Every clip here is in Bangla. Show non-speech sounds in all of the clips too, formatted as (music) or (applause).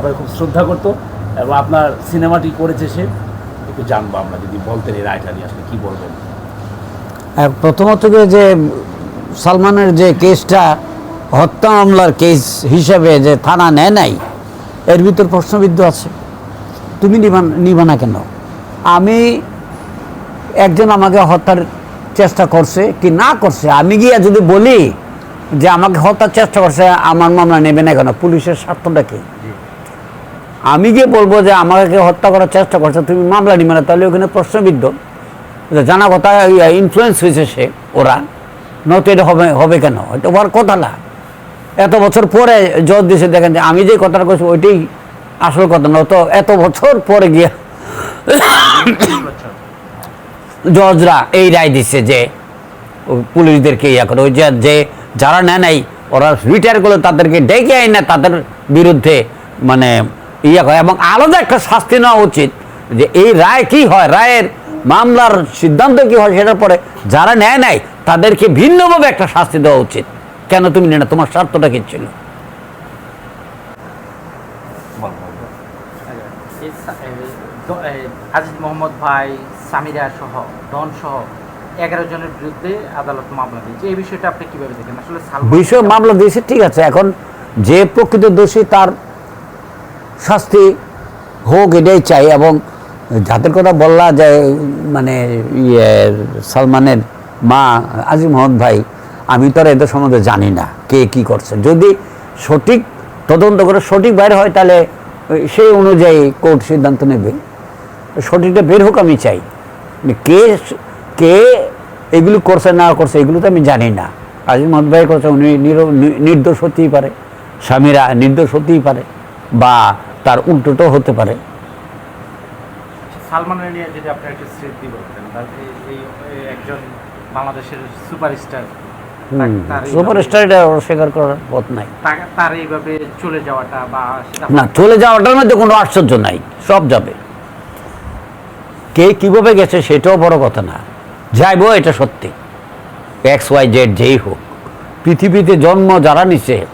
সবাই খুব শ্রদ্ধা করতো। এবং আপনার সিনেমাটি করেছে সে। একটু জানব আমরা যদি বলতেন এই রায়টা নিয়ে আসলে কি বলবেন। প্রথমত যে যে সালমানের যে কেসটা, হত্যা মামলার কেস হিসেবে যে থানা নেয় নাই, এর ভিতর প্রশ্নবিদ্ধ আছে। তুমি নিবা নিবা না কেন? আমি একজন আমাকে হত্যার চেষ্টা করছে কি না করছে? আমি গিয়ে যদি বলি যে আমাকে হত্যার চেষ্টা করছে, আমার মামলা নেবে না কেন? পুলিশের স্বার্থটা কি? আমি যে বলব যে আমাকে হত্যা করার চেষ্টা করছে, তুমি মামলা নিবে না, তাহলে ওখানে প্রশ্নবিদ্ধ। জানা কথা ইনফ্লুয়েন্স হয়েছে সে, ওরা। নয়তো এটা হবে হবে কেন? এটা ওর কথা না। এত বছর পরে জজ দিয়েছে দেখেন যে আমি যে কথাটা করছি ওইটাই আসল কথা না তো এত বছর পরে গিয়ে জজরা এই রায় দিচ্ছে যে পুলিশদেরকে ইয়া করে, ওই যে যারা নেয় নাই, ওরা রিটায়ার করলে তাদেরকে ডেকে আয় না, তাদের বিরুদ্ধে মানে ইয়া করে এবং আলাদা একটা শাস্তি নেওয়া উচিত যে এই রায় কি হয়? রায়ের মামলার সিদ্ধান্ত কি হয় সেটার পরে যারা নেয় নাই তাদেরকে ভিন্নভাবে একটা শাস্তি দেওয়া উচিত। কেন তুমি নেয় না? তোমার স্বার্থটা কি ছিল? আজিজ মোহাম্মদ ভাই সামিরা সহ ডন সহ এগারো জনের বিরুদ্ধে আদালত মামলা দিয়েছে। এই বিষয়টা আপনি কীভাবে দেখেন? আসলে বিষয় মামলা দিয়েছে ঠিক আছে। এখন যে প্রকৃত দোষী তার শাস্তি হোক এটাই চাই এবং যাদের কথা বললা যে মানে ইয়ে সালমানের মা আজিম মোহাম্মদ ভাই, আমি তো এদের সম্বন্ধে জানি না কে কি করছে। যদি সঠিক তদন্ত করে সঠিক বাইরে হয়, তাহলে সেই অনুযায়ী কোর্ট সিদ্ধান্ত নেবে। সঠিকটা বের হোক আমি চাই। মানে কে কে এগুলো করছে, না করছে, এগুলো তো আমি জানি না। আজিম মোহাম্মদ ভাই করছে, উনি নির- নির্দোষ হতেই পারে, স্বামীরা নির্দোষ হতেই পারে, বা তার উল্টোটাও হতে পারে। সালমানের নিয়ে যদি আপনি একটা স্মৃতি বলতেন তার এই- এই এই একজন বাংলাদেশের সুপারস্টার সুপারস্টার এটা অস্বীকার করার পথ নাই। তার এইভাবে চলে যাওয়াটা বা না চলে যাওয়াটার মধ্যে কোনো আশ্চর্য নাই সব যাবে। কে কীভাবে গেছে সেটাও বড় কথা না। যাইবো এটা সত্যি। এক্স ওয়াই জেড যেই হোক পৃথিবীতে জন্ম যারা নিছে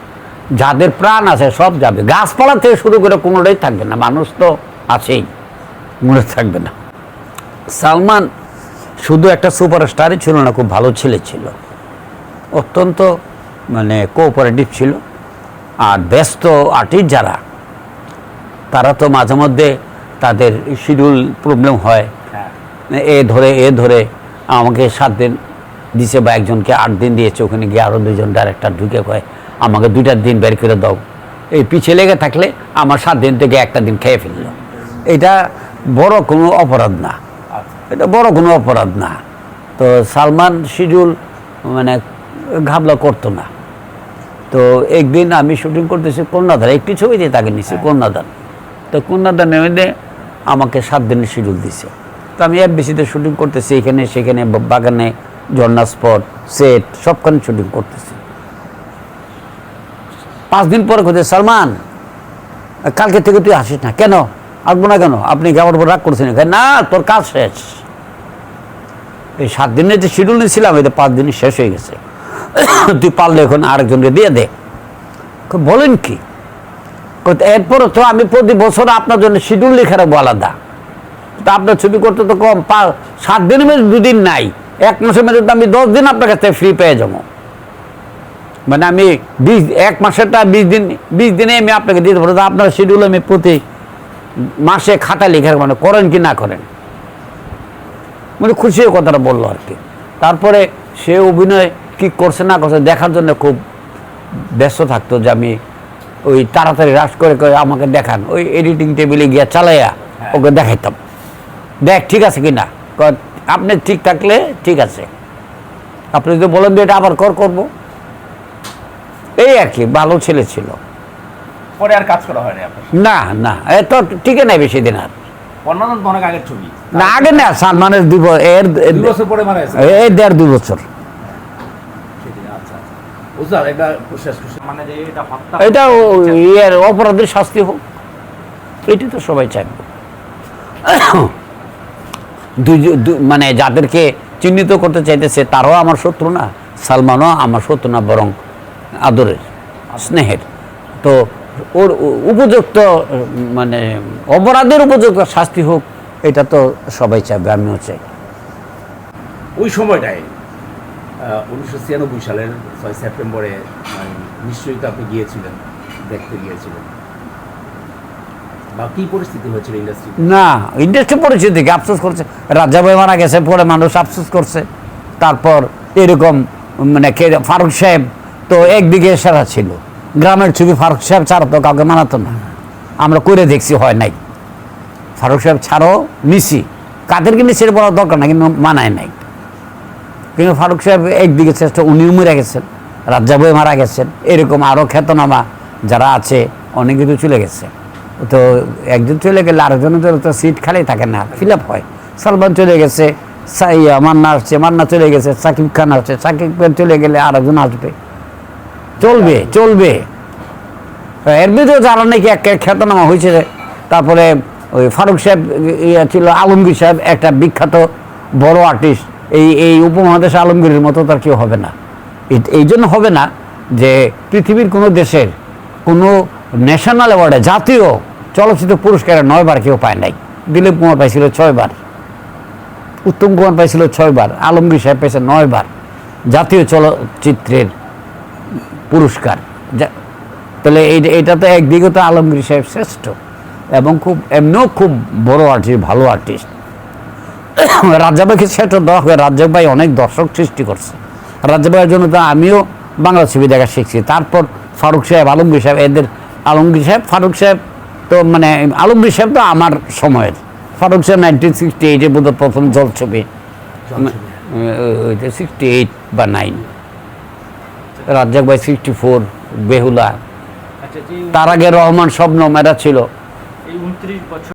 যাদের প্রাণ আছে সব যাবে। গাছপালা থেকে শুরু করে কোনোটাই থাকবে না। মানুষ তো আছেই মনে থাকবে না। সালমান শুধু একটা সুপারস্টারই ছিল না খুব ভালো ছেলে ছিল। অত্যন্ত মানে কোঅপারেটিভ ছিল। আর ব্যস্ত আর্টিস্ট যারা তারা তো মাঝে মধ্যে তাদের শিডিউল প্রবলেম হয়। হ্যাঁ। এ ধরে এ ধরে আমাকে সাত দিন দিছে বা একজনকে আট দিন দিয়েছে ওখানে গিয়ে আরও দুজন ডাইরেক্টর ঢুকে কয় আমাকে দুইটা দিন বের করে দাও। এই পিছিয়ে লেগে থাকলে আমার সাত দিন থেকে একটা দিন খেয়ে ফেলল। এটা বড় কোনো অপরাধ না। এটা বড় কোনো অপরাধ না। তো সালমান শিডিউল মানে ঘাবলা করতো না। তো একদিন আমি শুটিং করতেছি কন্যাদান। একটি ছবি দিয়ে তাকে নিছি কন্যাদান। তো কন্যাদান নেমে আমাকে সাত দিনের শিডিউল দিছে। তো আমি এফবিসিতে শুটিং করতেছি এখানে সেখানে বাগানে ঝর্ণা স্পট সেট সবখানে শুটিং করতেছি। পাঁচ দিন পরে কোথায় সালমান কালকে থেকে তুই আসিস না। কেন? আসব না কেন? আপনি কি উপর রাগ করছেন? না তোর কাজ শেষ। এই সাত দিনের যে শিডিউল নিয়েছিলাম এটা পাঁচ দিনে শেষ হয়ে গেছে। (coughs) তুই পারলে এখন আরেকজনকে দিয়ে দে। বলেন কি? কয়, এরপরও তো আমি প্রতি বছর আপনার জন্য শিডিউল লিখে রাখব আলাদা। তা আপনার ছবি করতে তো কম পা- সাত দিনের মধ্যে দুদিন নাই। এক মাসের মধ্যে তো আমি দশ দিন আপনার কাছ থেকে ফ্রি পেয়ে যাব। মানে আমি বিশ এক মাসেরটা বিশ দিন বিশ দিনে আমি আপনাকে দিতে পারব। আপনার শিডিউল আমি প্রতি মাসে খাতা লিখে রাখব, মানে করেন কি না করেন। মানে খুশি হয়ে কথাটা বলল আর কি। তারপরে সে অভিনয় কি করছে না করছে দেখার জন্য খুব ব্যস্ত থাকতো যে আমি ওই তাড়াতাড়ি রাশ করে করে আমাকে দেখান। ওই এডিটিং টেবিলে গিয়া চালাইয়া ওকে দেখাইতাম। দেখ ঠিক আছে কি না আপনি ঠিক থাকলে ঠিক আছে। আপনি যদি বলেন যে এটা আবার কর করব। এই আর কি ভালো ছেলে ছিল। পরে আর কাজ করা হয়নি আপনার? না না এ তো টিকে নাই বেশি দিন আর। অন্যান্য অনেক আগের ছবি। না আগে না সালমানের দুই এর দুই বছর পরে মানে এই দেড় দুই বছর। আচ্ছা আচ্ছা। এটা মানে ইয়ের অপরাধের শাস্তি হোক এটি তো সবাই চাইবে। দুই- মানে যাদেরকে চিহ্নিত করতে চাইতেছে তারাও আমার শত্রু না সালমানও আমার শত্রু না বরং আদরের স্নেহের। তো ওর উপযুক্ত মানে অপরাধের উপযুক্ত শাস্তি হোক এটা তো সবাই চাইবে আমিও চাই। ওই সময়টায় উনিশশো ছিয়ানব্বই সালের ছয় সেপ্টেম্বরে মানে নিশ্চয়ই তো আপনি গিয়েছিলেন দেখতে গিয়েছিলেন। বা কী পরিস্থিতি হয়েছিল ইন্ডাস্ট্রি না ইন্ডাস্ট্রি পরিস্থিতি আফসোস করছে। রাজ্জাভাই মারা গেছে পরে মানুষ আফসোস করছে। তারপর এরকম মানে ফারুক সাহেব তো একদিকে সেরা ছিল। গ্রামের ছবি ফারুক সাহেব ছাড়া তো কাউকে মানাতো না। আমরা করে দেখছি হয় নাই। ফারুক সাহেব ছাড়াও নিছি কাদেরকে নিচে বলার দরকার না কিন্তু মানায় নাই। কিন্তু ফারুক সাহেব একদিকে চেষ্টা উনিও মরে গেছেন রাজ্জাভাই মারা গেছেন। এরকম আরও খ্যাতনামা যারা আছে অনেকে তো চলে গেছে। তো একজন চলে গেলে আরেকজনের জন্য তো সিট খালি থাকে না ফিল আপ হয়। সালমান চলে গেছে সা- ইয়া, মান্না আসছে মান্না চলে গেছে সাকিব খান আসছে সাকিব খান চলে গেলে আরেকজন আসবে। চলবে চলবে। এর ভিতরে যারা নাকি এক খ্যাতনামা হয়েছে, তারপরে ওই ফারুক সাহেব ইয়ে ছিল আলমগীর সাহেব, একটা বিখ্যাত বড় আর্টিস্ট এই এই উপমহাদেশ আলমগীরের মতো তার কেউ হবে না। এই জন্য হবে না যে পৃথিবীর কোনো দেশের কোনো ন্যাশনাল অ্যাওয়ার্ডে জাতীয় চলচ্চিত্র পুরস্কারে নয়বার কেউ পায় নাই। দিলীপ কুমার পাইছিল ছয়বার, উত্তম কুমার পাইছিল ছয়বার, আলমগীর সাহেব পেয়েছে নয়বার জাতীয় চলচ্চিত্রের পুরস্কার। তাহলে এটা তো একদিকে তো আলমগীর সাহেব শ্রেষ্ঠ এবং খুব এমনিও খুব বড় আর্টিস্ট ভালো আর্টিস্ট রাজ্জাবাইকে সেটা দেওয়া হয় রাজ্জাবাই অনেক দর্শক সৃষ্টি করছে। রাজ্জাবাইয়ের জন্য তো আমিও বাংলা ছবি দেখা শিখছি। তারপর ফারুক সাহেব আলমগীর সাহেব এদের আলমগীর সাহেব ফারুক সাহেব তো মানে আলমগীর সাহেব তো আমার সময়ের। ফারুক সাহেব নাইনটিন সিক্সটি এইটে বোধহয় প্রথম জল ছবি সিক্সটি এইট বা নাইন রাজ্জাক ভাই সিক্সটি ফোর বেহুলা। আচ্ছা তার আগে রহমান স্বপ্ন ম্যাডা ছিল।